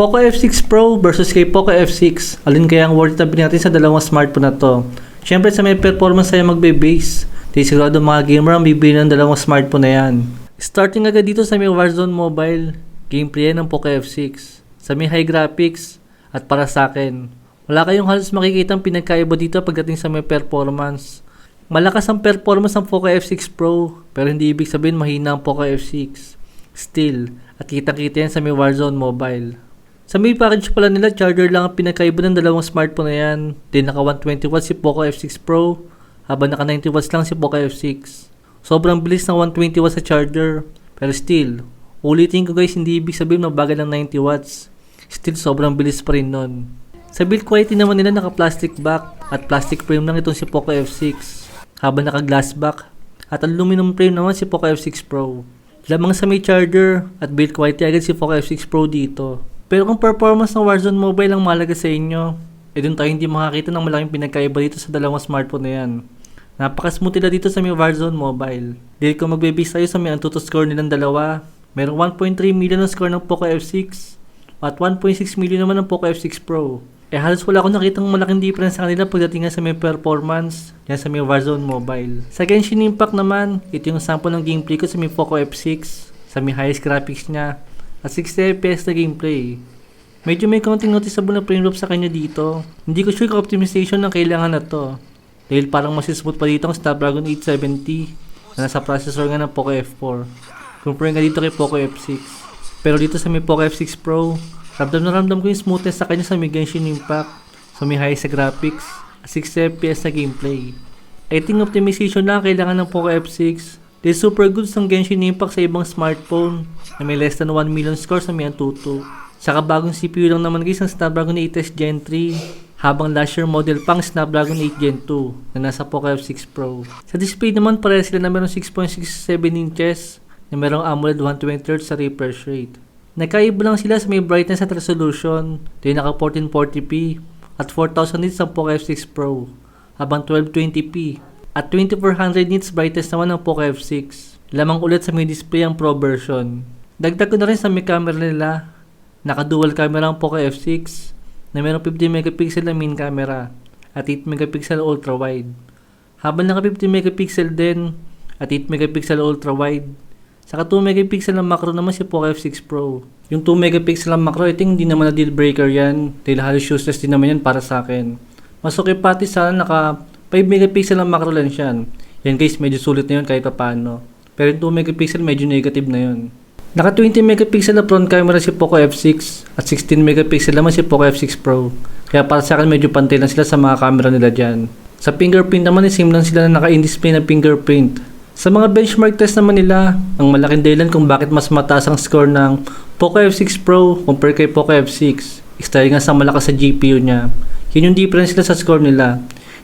Poco F6 Pro versus kay Poco F6. Alin kaya ang worth it natin sa dalawang smartphone na to? Siyempre sa may performance tayo magbe-base. Di sigurado mga gamer ang bibili ng dalawang smartphone na yan. Starting agad dito sa may Warzone Mobile. Gameplay ng Poco F6. Sa may high graphics at para sa akin. Wala kayong halos makikita ang pinagkaiba dito pagdating sa may performance. Malakas ang performance ng Poco F6 Pro pero hindi ibig sabihin mahina ang Poco F6. Still, at kitang-kita yan sa may Warzone Mobile. Sa may package pala nila, charger lang ang pinakaiba ng dalawang smartphone na yan. Din naka 120 watts si Poco F6 Pro, habang naka 90 watts lang si Poco F6. Sobrang bilis ng 120 watts sa charger, pero still, ulitin ko guys, hindi ibig sabihin mabagal ng 90 watts. Still, sobrang bilis pa rin nun. Sa build quality naman nila naka plastic back at plastic frame lang itong si Poco F6, habang naka glass back at aluminum frame naman si Poco F6 Pro. Lamang sa may charger at build quality agad si Poco F6 Pro dito. Pero kung performance ng Warzone Mobile ang mahalaga sa inyo, eh dun tayo hindi makakita ng malaking pinagkaiba dito sa dalawang smartphone na yan. Napakasmooth nila dito sa may Warzone Mobile. Dahil kung magbe-base tayo sa may Antutu score nilang dalawa, merong 1.3 million na score ng Poco F6 at 1.6 million naman ng Poco F6 Pro. Eh halos wala akong nakitang malaking difference sa kanila pagdating sa may performance yan sa may Warzone Mobile. Sa Genshin Impact naman, ito yung sample ng gameplay ko sa may Poco F6 sa may highest graphics niya at 60 FPS na gameplay. Medyo may konting noticeable na frame drop sa kanya dito. Hindi ko sure kung optimization ng kailangan na to. Dahil parang mas smooth pa dito ang Snapdragon 870 na nasa processor nga ng Poco F4. Compare nga dito kay Poco F6. Pero dito sa may Poco F6 Pro, ramdam na ramdam ko yung smoothness sa kanya sa may Genshin Impact, sa may high sa graphics, at 60 FPS na gameplay. I think optimization lang ang kailangan ng Poco F6 They super good sa Genshin Impact sa ibang smartphone na may less than 1 million scores sa may Antutu. Saka bagong CPU lang naman guys ang Snapdragon 8S Gen 3 habang last year model pang Snapdragon 8 Gen 2 na nasa Poco F6 Pro. Sa display naman pareha sila na meron 6.67 inches na merong AMOLED 120Hz sa refresh rate. Nagkaiba lang sila sa may brightness at resolution. Ito naka 1440p at 4000 nits ang Poco F6 Pro habang 1220p at 2400 nits brightness naman ng Poco F6. Lamang ulit sa may display ang Pro version. Dagdag ko na rin sa may camera nila. Naka dual camera ang Poco F6 na mayroong 50 megapixel na main camera at 8 megapixel ultra wide. Habang naka 50 megapixel din at 8 megapixel ultra wide. Saka 2 megapixel na macro naman si Poco F6 Pro. Yung 2 megapixel na macro, I think hindi naman na deal breaker yan. Dahil halos useless din naman yan para sa akin. Mas okay pati sana naka 5 megapixel ang macro lens yan. Yan guys, medyo sulit na yun kahit pa paano. Pero yung 2 megapixel, medyo negative na yun. Naka 20 megapixel na front camera si Poco F6 at 16 megapixel naman si Poco F6 Pro. Kaya para sa akin medyo pantay lang sila sa mga camera nila dyan. Sa fingerprint naman, same lang sila na naka-in-display na fingerprint. Sa mga benchmark test naman nila, ang malaking dahilan kung bakit mas mataas ang score ng Poco F6 Pro compare kay Poco F6 is dahil nga sa malakas sa GPU niya. Yun yung difference nila sa score nila.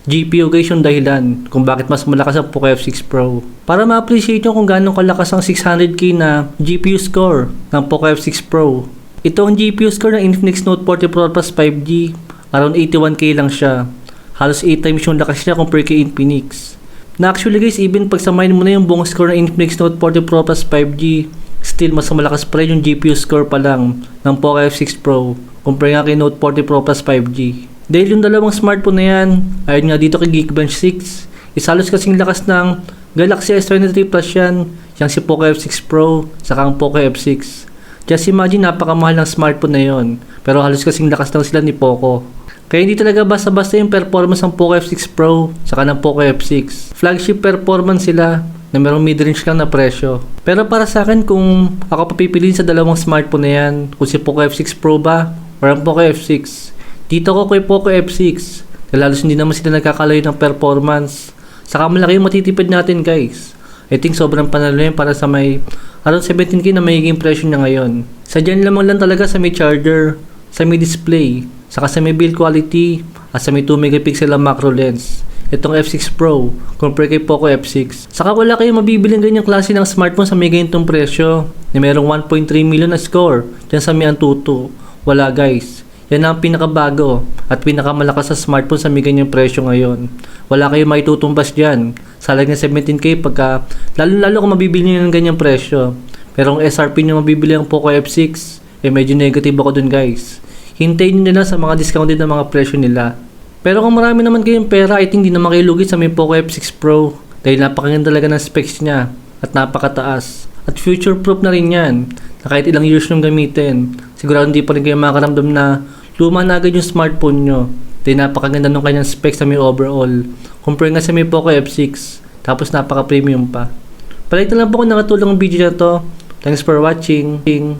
GPU guys yung dahilan kung bakit mas malakas ang Poco F6 Pro. Para ma-appreciate nyo kung gaano kalakas ang 600k na GPU score ng Poco F6 Pro. Ito ang GPU score ng Infinix Note 40 Pro Plus 5G. Around 81k lang siya. Halos 8 times yung lakas niya compare kay Infinix. Na actually guys, even pag samahin mo na yung buong score ng Infinix Note 40 Pro Plus 5G, still mas malakas pa rin yung GPU score pa lang ng Poco F6 Pro compare nga kay Note 40 Pro Plus 5G. Dahil yung dalawang smartphone na yan, ayon nga dito kay Geekbench 6, isalos kasing lakas ng Galaxy S23 Plus yan, yung si Poco F6 Pro, saka ang Poco F6. Just imagine napakamahal ng smartphone na yon, pero halos kasing lakas lang sila ni Poco. Kaya hindi talaga basta-basta yung performance ng Poco F6 Pro saka ng Poco F6. Flagship performance sila na merong mid-range lang na presyo. Pero para sa akin kung ako papipiliin sa dalawang smartphone na yan, kung si Poco F6 Pro ba or ang Poco F6, dito ko kay Poco F6. Lalos hindi naman sila nagkakalayo ng performance. Saka malaki yung matitipid natin guys. I think sobrang panalo yan para sa may around 17k na magiging presyo niya ngayon. Sadyan lamang lang talaga sa may charger, sa may display, saka sa may build quality, at sa may 2 megapixel ang macro lens. Itong F6 Pro, compare kay Poco F6. Saka wala kayong mabibiling ganyang klase ng smartphone sa may ganitong presyo. Na merong 1.3 million na score, dyan sa may Antutu. Wala guys. Yan ang pinakabago at pinakamalakas sa smartphone sa may ganyang presyo ngayon. Wala kayong maitutumbas dyan. Salag na 17k pagka, lalo-lalo kung mabibili nyo ng ganyang presyo. Pero kung SRP nyo mabibili ang Poco F6, eh medyo negative ako dun guys. Hintayin nyo nila sa mga discounted na mga presyo nila. Pero kung marami naman kayong pera, I think di naman kayo sa may Poco F6 Pro. Dahil napakaganda talaga ng specs niya at napakataas. At future-proof na rin yan na kahit ilang years nyo gamitin, sigurado hindi pa rin kayo makaramdam na luma na agad yung smartphone nyo. Dahil napakaganda ng kanyang specs sa may overall. Compare nga sa may Poco F6, tapos napaka-premium pa. Palit na lang po kung nakatulong ang video na to. Thanks for watching.